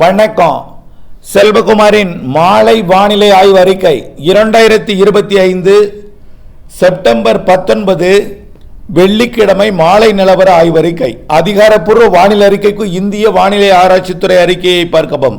வணக்கம். செல்வகுமாரின் மாலை வானிலை ஆய்வு அறிக்கை இரண்டாயிரத்தி இருபத்தி ஐந்து செப்டம்பர் பத்தொன்பது வெள்ளிக்கிழமை மாலை நிலவர ஆய்வறிக்கை அதிகாரப்பூர்வ வானிலை அறிக்கைக்கு இந்திய வானிலை ஆராய்ச்சித்துறை அறிக்கையை பார்க்கவும்.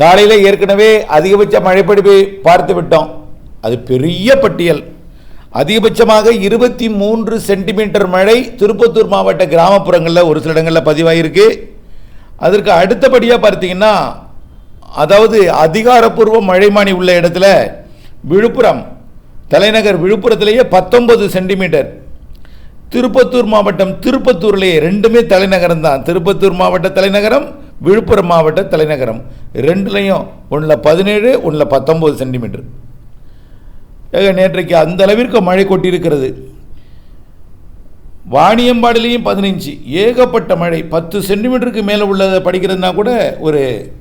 காலையில் ஏற்கனவே அதிகபட்ச மழைப்பொழிவை பார்த்து விட்டோம் அது பெரிய பட்டியல். அதிகபட்சமாக இருபத்தி மூன்று சென்டிமீட்டர் மழை திருப்பத்தூர் மாவட்ட கிராமப்புறங்களில் ஒரு சில இடங்களில் பதிவாகியிருக்கு அதற்கு அடுத்தபடியாக பார்த்தீங்கன்னா அதாவது அதிகாரப்பூர்வ மழைமானி உள்ள இடத்துல விழுப்புரம் தலைநகர் விழுப்புரத்திலேயே பத்தொன்பது சென்டிமீட்டர். திருப்பத்தூர் மாவட்டம் திருப்பத்தூர்லேயே ரெண்டுமே தலைநகரம் தான். திருப்பத்தூர் மாவட்ட தலைநகரம் விழுப்புரம் மாவட்ட தலைநகரம். ரெண்டுலேயும் ஒன்றில் பதினேழு ஒன்றில் பத்தொம்போது சென்டிமீட்டர். ஏக நேற்றைக்கு அந்த அளவிற்கு மழை கொட்டியிருக்கிறது. வாணியம்பாடிலையும் பதினஞ்சு. ஏகப்பட்ட மழை. பத்து சென்டிமீட்டருக்கு மேலே உள்ளதை படிக்கிறதுனா கூட ஒரு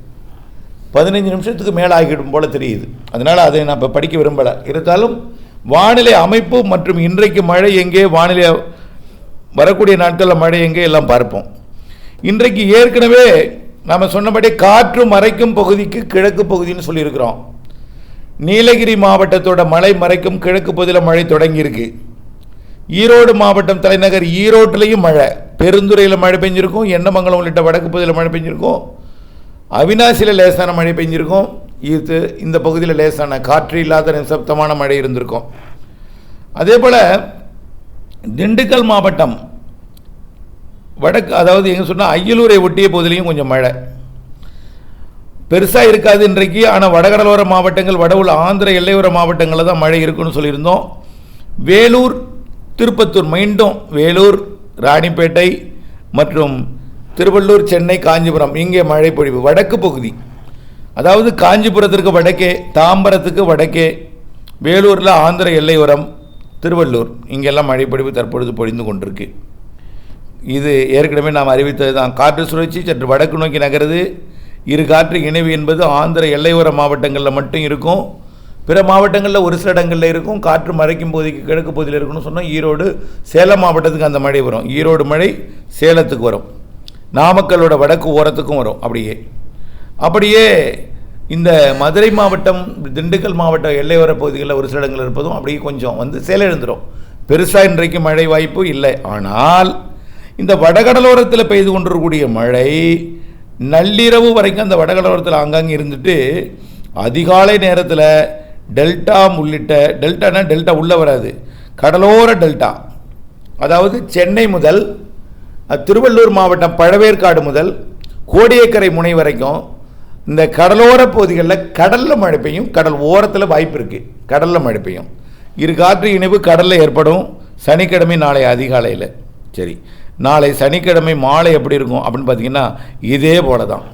பதினஞ்சு நிமிஷத்துக்கு மேலே ஆகிடும் போல் தெரியுது. அதனால் அதை நான் இப்போ படிக்க விரும்பலை. இருந்தாலும் வானிலை அமைப்பு மற்றும் இன்றைக்கு மழை எங்கே வானிலை வரக்கூடிய நாட்களில் மழை எங்கே எல்லாம் பார்ப்போம். இன்றைக்கு ஏற்கனவே நாம் சொன்னபடி காற்று மறைக்கும் பகுதிக்கு கிழக்கு பகுதின்னு சொல்லியிருக்கிறோம். நீலகிரி மாவட்டத்தோட மலை மறைக்கும் கிழக்கு பகுதியில் மழை தொடங்கியிருக்கு. ஈரோடு மாவட்டம் தலைநகர் ஈரோட்டிலையும் மழை. பெருந்துறையில் மழை பெஞ்சிருக்கும் எண்ணமங்கலம் உள்ளிட்ட வடக்கு பகுதியில் மழை பெஞ்சிருக்கும். அவினாசியில் லேசான மழை பெஞ்சிருக்கும். இது இந்த பகுதியில் லேசான காற்று இல்லாத நிசப்தமான மழை இருந்திருக்கும். அதே போல் திண்டுக்கல் மாவட்டம் வடக்கு அதாவது எங்கே சொன்னால் அய்யலூரை ஒட்டிய பகுதியிலையும் கொஞ்சம் மழை. பெருசாக இருக்காது இன்றைக்கு ஆனால் வடகடலோர மாவட்டங்கள் வட உள்ள ஆந்திர எல்லையோர மாவட்டங்களில் தான் மழை இருக்குன்னு சொல்லியிருந்தோம். வேலூர் திருப்பத்தூர் மீண்டும் வேலூர் ராணிப்பேட்டை மற்றும் திருவள்ளூர் சென்னை காஞ்சிபுரம். இங்கே மழை பொழிவு. வடக்கு பகுதி. அதாவது காஞ்சிபுரத்திற்கு வடக்கே தாம்பரத்துக்கு வடக்கே வேலூரில் ஆந்திர எல்லையோரம் திருவள்ளூர். இங்கெல்லாம் மழை பொழிவு தற்பொழுது பொழிந்து கொண்டிருக்கு. இது ஏற்கனவே நாம் அறிவித்தது தான். காற்று சுழற்சி சற்று வடக்கு நோக்கி நகருது. இரு காற்று இணைவு என்பது ஆந்திர எல்லையோர மாவட்டங்களில் மட்டும் இருக்கும். பிற மாவட்டங்களில் ஒரு சில இடங்களில் இருக்கும். காற்று மறைக்கும் போதைக்கு கிழக்கு பகுதியில் இருக்குன்னு சொன்னால் ஈரோடு சேலம் மாவட்டத்துக்கு அந்த மழை வரும். ஈரோடு மழை சேலத்துக்கு வரும். நாமக்கலோட வடக்கு ஓரத்துக்கும் வரும் அப்படியே. அப்படியே இந்த மதுரை மாவட்டம் திண்டுக்கல் மாவட்ட எல்லையோர பகுதிகளில் ஒரு சில இடங்கள் இருப்பதும் அப்படியே கொஞ்சம் வந்து செயலிழந்துடும் பெருசாக இன்றைக்கு மழை வாய்ப்பு இல்லை. ஆனால் இந்த வடகடலோரத்தில் பெய்து கொண்டிருக்கக்கூடிய மழை நள்ளிரவு வரைக்கும் அந்த வடகடலோரத்தில் ஆங்காங்கே இருந்துட்டு அதிகாலை நேரத்தில் டெல்டா உள்ளிட்ட டெல்டானா டெல்டா உள்ளே வராது. கடலோர டெல்டா. அதாவது சென்னை முதல் திருவள்ளூர் மாவட்டம் பழவேற்காடு முதல் கோடியக்கரை முனை வரைக்கும் இந்த கடலோர பகுதிகளில் கடலில் மழை பெய்யும். கடல் ஓரத்தில் வாய்ப்பு இருக்குது கடலில் மழை பெய்யும். இரு காற்று இணைவு கடலில் ஏற்படும். சனிக்கிழமை நாளை அதிகாலையில். சரி. நாளை சனிக்கிழமை மாலை எப்படி இருக்கும் அப்படின்னு பார்த்தீங்கன்னா இதே போல தான்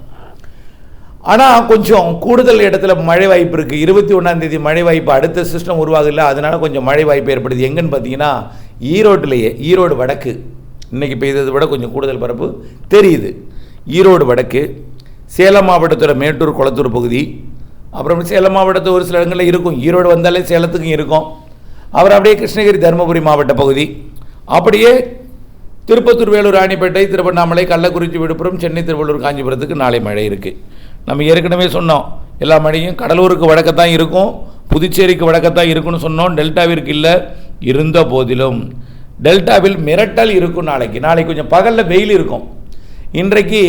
ஆனால் கொஞ்சம் கூடுதல் இடத்துல மழை வாய்ப்பு இருக்குது இருபத்தி ஒன்றாந்தேதி மழை வாய்ப்பு அடுத்த சிஸ்டம் உருவாகல அதனால் கொஞ்சம் மழை வாய்ப்பு ஏற்படுது. எங்கன்னு பார்த்தீங்கன்னா ஈரோட்டிலேயே ஈரோடு வடக்கு. இன்றைக்கி பெய்ததை விட கொஞ்சம் கூடுதல் பரப்பு தெரியுது. ஈரோடு வடக்கு சேலம் மாவட்டத்தோட மேட்டூர் குளத்தூர் பகுதி. அப்புறம் சேலம் மாவட்டத்து ஒரு சில இடங்களில் இருக்கும். ஈரோடு வந்தாலே சேலத்துக்கும் இருக்கும். அப்புறம் அப்படியே கிருஷ்ணகிரி தருமபுரி மாவட்ட பகுதி. அப்படியே திருப்பத்தூர் வேலூர் ராணிப்பேட்டை திருவண்ணாமலை கள்ளக்குறிச்சி விழுப்புரம் சென்னை திருவள்ளூர் காஞ்சிபுரத்துக்கு நாளை மழை இருக்குது நம்ம ஏற்கனவே சொன்னோம் எல்லா மழையும் கடலூருக்கு வடக்கத்தான் இருக்கும் புதுச்சேரிக்கு வடக்கத்தான் இருக்கும்னு சொன்னோம் டெல்டாவிற்கு இல்லை இருந்த போதிலும். டெல்டாவில் மிரட்டல் இருக்கும் நாளைக்கு. நாளைக்கு கொஞ்சம் பகலில் வெயில் இருக்கும். இன்றைக்கு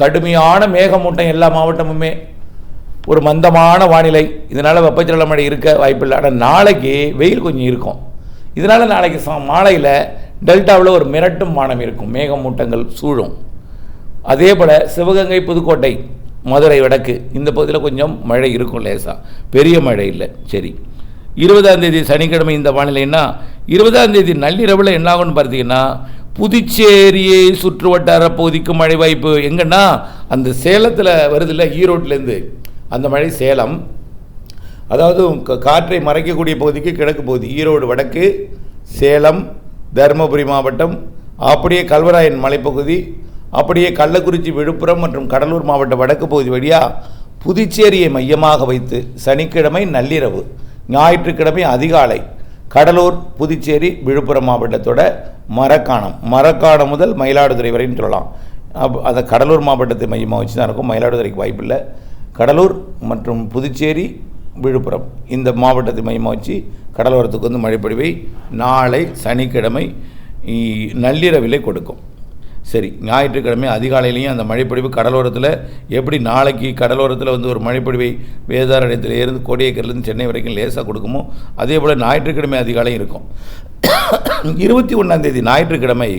கடுமையான மேகமூட்டம் எல்லா மாவட்டமுமே. ஒரு மந்தமான வானிலை. இதனால் வெப்பச்சலன மழை இருக்க வாய்ப்பில்லை. ஆனால் நாளைக்கு வெயில் கொஞ்சம் இருக்கும். இதனால் நாளைக்கு சா மாலையில் டெல்டாவில் ஒரு மிரட்டும் வானம் இருக்கும். மேகமூட்டங்கள் சூழும். அதே போல் சிவகங்கை புதுக்கோட்டை மதுரை வடக்கு இந்த பகுதியில் கொஞ்சம் மழை இருக்கும் லேசாக பெரிய மழை இல்லை சரி. இருபதாம் தேதி சனிக்கிழமை இந்த வானிலைன்னா இருபதாம் தேதி நள்ளிரவில் என்ன ஆகும்னு பார்த்தீங்கன்னா புதுச்சேரியை சுற்று வட்டார பகுதிக்கு மழை வாய்ப்பு. எங்கன்னா அந்த சேலத்தில் வருதுல்ல ஈரோட்டிலேருந்து அந்த மழை சேலம். அதாவது க- காற்றை மறைக்கக்கூடிய பகுதிக்கு கிழக்கு பகுதி ஈரோடு வடக்கு சேலம் தருமபுரி மாவட்டம் அப்படியே கல்வராயன் மலைப்பகுதி அப்படியே கள்ளக்குறிச்சி விழுப்புரம் மற்றும் கடலூர் மாவட்ட வடக்கு பகுதி வழியாக புதுச்சேரியை மையமாக வைத்து சனிக்கிழமை நள்ளிரவு ஞாயிற்றுக்கிழமை அதிகாலை கடலூர் புதுச்சேரி விழுப்புரம் மாவட்டத்தோட மரக்காணம். மரக்காணம் முதல் மயிலாடுதுறை வரைன்னு சொல்லலாம். அப் அதை கடலூர் மாவட்டத்தை மையமாக வச்சு தான் இருக்கும். மயிலாடுதுறைக்கு வாய்ப்பில்லை கடலூர் மற்றும் புதுச்சேரி விழுப்புரம் இந்த மாவட்டத்தை மையமாக வச்சு கடலோரத்துக்கு வந்து மழைப்பொழிவை நாளை சனிக்கிழமை நள்ளிரவிலே கொடுக்கும். சரி ஞாயிற்றுக்கிழமை அதிகாலையிலையும் அந்த மழைப்பொழிவு கடலோரத்தில் எப்படி நாளைக்கு கடலோரத்தில் வந்து ஒரு மழைப்பொழிவை வேதாரண்யத்தில் இருந்து கோடியக்கர்லேருந்து சென்னை வரைக்கும் லேசாக கொடுக்குமோ அதே போல் ஞாயிற்றுக்கிழமை அதிகாலையும் இருக்கும். இருபத்தி ஒன்றாந்தேதி ஞாயிற்றுக்கிழமை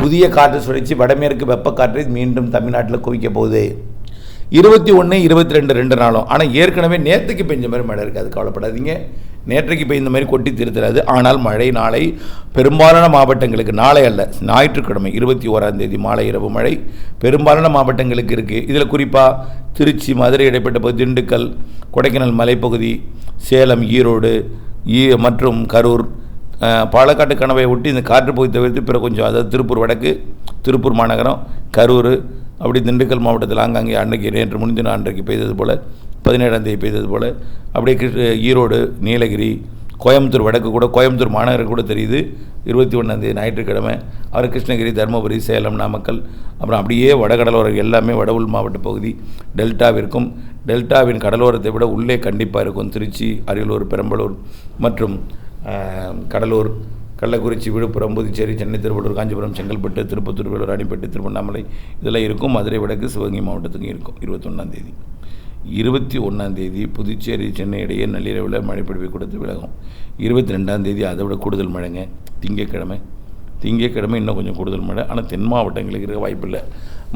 புதிய காற்று சுழற்சி வடமேற்கு வெப்பக்காற்றை மீண்டும் தமிழ்நாட்டில் குவிக்க போகுது. இருபத்தி ஒன்று இருபத்தி ரெண்டு ரெண்டு நாளும். ஆனால் ஏற்கனவே நேற்றுக்கு பெஞ்ச மாதிரி மழை இருக்காது கவலைப்படாதீங்க. நேற்றைக்கு பெய்ந்த மாதிரி கொட்டி திருத்துறாது ஆனால் மழை நாளை பெரும்பாலான மாவட்டங்களுக்கு நாளை அல்ல ஞாயிற்றுக்கிழமை இருபத்தி ஓராம் தேதி மாலை இரவு மழை பெரும்பாலான மாவட்டங்களுக்கு இருக்குது இதில் குறிப்பாக திருச்சி மதுரை இடைப்பட்ட பகுதி திண்டுக்கல் கொடைக்கானல் மலைப்பகுதி சேலம் ஈரோடு ஈ மற்றும் கரூர் பாலக்காட்டு கனவை ஒட்டி இந்த காற்று பகுதி தவிர்த்து பிற கொஞ்சம் அதாவது திருப்பூர் வடக்கு திருப்பூர் மாநகரம் கரூர் அப்படி திண்டுக்கல் மாவட்டத்தில் ஆங்காங்கே அன்றைக்கு நேற்று முன்தின அன்றைக்கு பெய்தது போல் பதினேழாம் தேதி பெய்தது போல். அப்படியே கிருஷ்ண- ஈரோடு நீலகிரி கோயம்புத்தூர் வடக்கு கூட கோயம்புத்தூர் மாநகரம் கூட தெரியுது. இருபத்தி ஒன்றாந்தேதி ஞாயிற்றுக்கிழமை. அவர் கிருஷ்ணகிரி தருமபுரி சேலம் நாமக்கல் அப்புறம் அப்படியே வடகடலோரம் எல்லாமே வட உள் மாவட்ட பகுதி டெல்டாவிற்கும். டெல்டாவின் கடலோரத்தை விட உள்ளே கண்டிப்பாக இருக்கும் திருச்சி அரியலூர் பெரம்பலூர் மற்றும் கடலூர் கள்ளக்குறிச்சி விழுப்புரம் புதுச்சேரி சென்னை திருவள்ளூர் காஞ்சிபுரம் செங்கல்பட்டு திருப்பத்தூர் வேலூர் ராணிப்பேட்டை திருவண்ணாமலை இதெல்லாம் இருக்கும். மதுரை வடக்கு சிவகங்கை மாவட்டத்துக்கும் இருக்கும். இருபத்தொன்னாந்தேதி இருபத்தி ஒன்றாந்தேதி புதுச்சேரி சென்னை இடையே நள்ளிரவில் மழைப்பொழிவை கொடுத்து விலகும். இருபத்தி ரெண்டாந்தேதி அதை விட கூடுதல் மழைங்க. திங்கட்கிழமை. திங்கட்கிழமை இன்னும் கொஞ்சம் கூடுதல் மழை. ஆனால் தென் மாவட்டங்களுக்கு இருக்க வாய்ப்பில்லை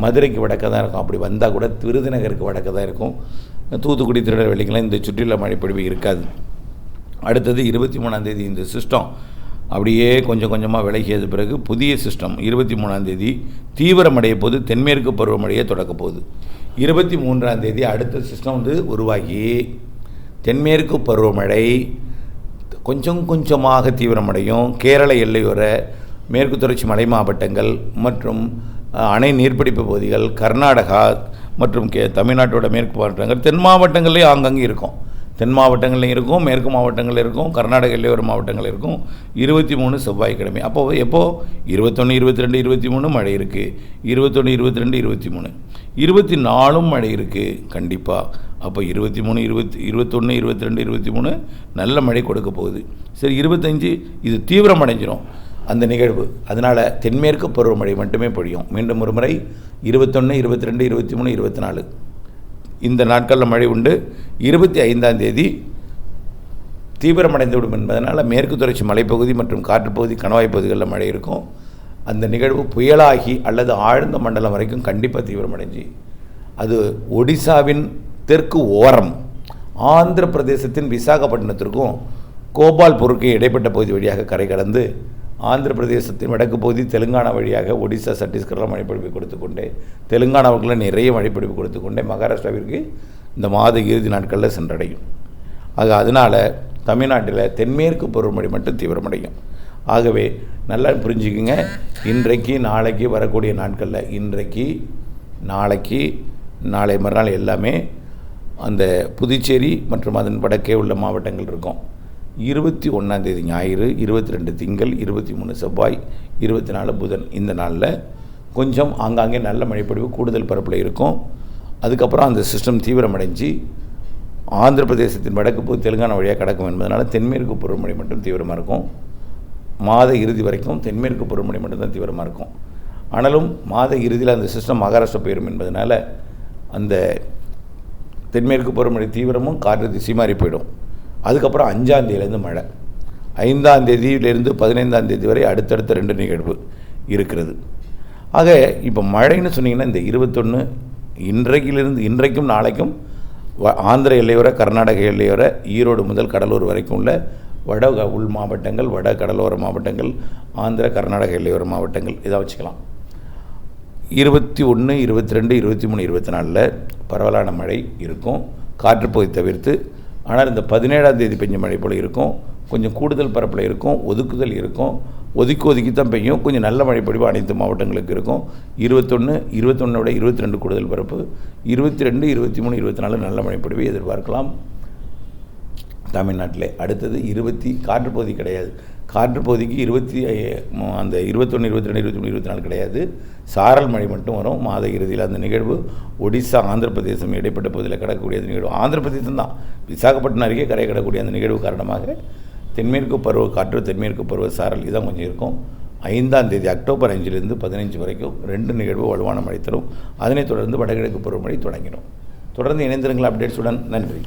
மதுரைக்கு வடக்க தான் இருக்கும். அப்படி வந்தால் கூட விருதுநகருக்கு வடக்க தான் இருக்கும். தூத்துக்குடி திருநெல்வேலிக்கெல்லாம் இந்த சுற்றியுள்ள மழைப்பொழிவு இருக்காது. அடுத்தது இருபத்தி மூணாந்தேதி இந்த சிஸ்டம் அப்படியே கொஞ்சம் கொஞ்சமாக விலகியது பிறகு புதிய சிஸ்டம் இருபத்தி மூணாந்தேதி தீவிரமடைய போது தென்மேற்கு பருவமழையை தொடக்க போகுது. இருபத்தி மூன்றாம் தேதி அடுத்த சிஸ்டம் வந்து உருவாகி தென்மேற்கு பருவமழை கொஞ்சம் கொஞ்சமாக தீவிரமடையும். கேரள எல்லையோர மேற்கு தொடர்ச்சி மலை மாவட்டங்கள் மற்றும் அணை நீர்ப்பிடிப்பு பகுதிகள் கர்நாடகா மற்றும் கே தமிழ்நாட்டோட மேற்கு மாவட்டங்கள் தென் மாவட்டங்கள்லேயும் ஆங்கங்கே இருக்கும். தென் மாவட்டங்களில் இருக்கும் மேற்கு மாவட்டங்கள் இருக்கும் கர்நாடக எல்லையோர மாவட்டங்கள் இருக்கும். இருபத்தி மூணு செவ்வாய்க்கிழமை. அப்போ எப்போது இருபத்தொன்று இருபத்தி ரெண்டு இருபத்தி மூணு மழை இருக்குது இருபத்தொன்று இருபத்தி ரெண்டு இருபத்தி மூணு இருபத்தி நாலும் மழை இருக்குது கண்டிப்பாக அப்போ இருபத்தி மூணு இருபத்தி இருபத்தொன்று இருபத்தி ரெண்டு இருபத்தி மூணு நல்ல மழை கொடுக்க போகுது. சரி இருபத்தஞ்சு இது தீவிரம் அடைஞ்சிரும் அந்த நிகழ்வு. அதனால் தென்மேற்கு பருவமழை மட்டுமே பொழியும். மீண்டும் ஒரு முறை இருபத்தொன்று இருபத்தி ரெண்டு இருபத்தி மூணு இருபத்தி நாலு இந்த நாட்களில் மழை உண்டு. இருபத்தி ஐந்தாம் தேதி தீவிரமடைந்து விடும் என்பதனால் மேற்கு தொடர்ச்சி மலைப்பகுதி மற்றும் காற்றுப்பகுதி கணவாய் பகுதிகளில் மழை இருக்கும். அந்த நிகழ்வு புயலாகி அல்லது ஆழ்ந்த மண்டலம் வரைக்கும் கண்டிப்பாக தீவிரமடைஞ்சு அது ஒடிசாவின் தெற்கு ஓரம் ஆந்திர பிரதேசத்தின் விசாகப்பட்டினத்திற்கும் கோபால்பூருக்கு இடைப்பட்ட பகுதி வழியாக கரை கடந்து ஆந்திர பிரதேசத்தின் வடக்கு பகுதி தெலுங்கானா வழியாக ஒடிசா சத்தீஸ்கர்லாம் மழைப்பொழிவு கொடுத்து கொண்டே தெலுங்கானாவுக்குள்ள நிறைய மழைப்பொழிவு கொடுத்து கொண்டே மகாராஷ்டிராவிற்கு இந்த மாத இறுதி நாட்களில் சென்றடையும். ஆக அதனால் தமிழ்நாட்டில் தென்மேற்கு பருவமழை மட்டும் தீவிரமடையும். ஆகவே நல்லா புரிஞ்சுக்குங்க. இன்றைக்கு நாளைக்கு வரக்கூடிய நாட்களில் இன்றைக்கு நாளைக்கு நாளை மறுநாள் எல்லாமே அந்த புதுச்சேரி மற்றும் அதன் வடக்கே உள்ள மாவட்டங்கள் இருக்கும். இருபத்தி ஒன்றாந்தேதி ஞாயிறு இருபத்தி ரெண்டு திங்கள் இருபத்தி மூணு செவ்வாய் இருபத்தி நாலு புதன் இந்த நாளில் கொஞ்சம் ஆங்காங்கே நல்ல மழைப்பொழிவு கூடுதல் பரப்பில் இருக்கும். அதுக்கப்புறம் அந்த சிஸ்டம் தீவிரமடைஞ்சு ஆந்திர பிரதேசத்தின் வடக்கு பகுதி தெலுங்கானா வழியாக கடக்கும் என்பதனால தென்மேற்கு பருவமழை மட்டும் தீவிரமாக இருக்கும். மாத இறுதி வரைக்கும் தென்மேற்கு பருவமழை மட்டும்தான் தீவிரமாக இருக்கும். ஆனாலும் மாத இறுதியில் அந்த சிஸ்டம் மகாராஷ்டிரா போயிடும் என்பதனால அந்த தென்மேற்கு பருவமழை தீவிரமும் காற்று திசை மாறி போயிடும். அதுக்கப்புறம் அஞ்சாந்தேதியிலேருந்து மழை. ஐந்தாந்தேதியிலேருந்து பதினைந்தாந்தேதி வரை அடுத்தடுத்த ரெண்டு நிகழ்வு இருக்கிறது. ஆக இப்போ மழைன்னு சொன்னீங்கன்னா இந்த இருபத்தொன்று இன்றைக்கிலிருந்து இன்றைக்கும் நாளைக்கும் வ- ஆந்திர எல்லையோர கர்நாடக எல்லையோர ஈரோடு முதல் கடலூர் வரைக்கும் உள்ள வட உள் மாவட்டங்கள் வட கடலோர மாவட்டங்கள் ஆந்திர கர்நாடக எல்லையோர மாவட்டங்கள் இதை வச்சுக்கலாம். இருபத்தி ஒன்று இருபத்தி ரெண்டு இருபத்தி மூணு இருபத்தி நாலில் பரவலான மழை இருக்கும். காற்றுப்பகுதி தவிர்த்து ஆனால் இந்த பதினேழாம் தேதி பெஞ்ச மழை போல் இருக்கும். கொஞ்சம் கூடுதல் பரப்பில் இருக்கும். ஒதுக்குதல் இருக்கும். ஒதுக்கி ஒதுக்கி தான் பெய்யும். கொஞ்சம் நல்ல மழைப்பொழிவு அனைத்து மாவட்டங்களுக்கு இருக்கும். இருபத்தொன்று இருபத்தொன்னை விட இருபத்தி ரெண்டு கூடுதல் பரப்பு. இருபத்தி ரெண்டு இருபத்தி மூணு இருபத்தி நாலு நல்ல மழைப்பொழிவை எதிர்பார்க்கலாம். தமிழ்நாட்டில் அடுத்தது இருபத்தி காற்றுப்பகுதி கிடையாது. காற்று பகுதிக்கு இருபத்தி ஐ- அந்த இருபத்தொன்று இருபத்தி ரெண்டு இருபத்தி மூணு இருபத்தி நாலு கிடையாது. சாரல் மழை மட்டும் வரும். மாத இறுதியில் அந்த நிகழ்வு ஒடிசா ஆந்திர பிரதேசம் இடைப்பட்ட பகுதியில் கிடக்கக்கூடிய அந்த நிகழ்வு. ஆந்திர பிரதேசம் தான். விசாகப்பட்டினம் அருகே கரை கிடக்கக்கூடிய அந்த நிகழ்வு காரணமாக தென்மேற்கு பருவ காற்று தென்மேற்கு பருவ சாரல் இதான் கொஞ்சம் இருக்கும். ஐந்தாம் தேதி அக்டோபர் அஞ்சிலிருந்து பதினஞ்சு வரைக்கும் ரெண்டு நிகழ்வு வலுவான மழை தரும். அதனைத் தொடர்ந்து வடகிழக்கு பருவமழை தொடங்கிடும். தொடர்ந்து இணைந்திருங்கள். அப்டேட்ஸுடன் நன்றி.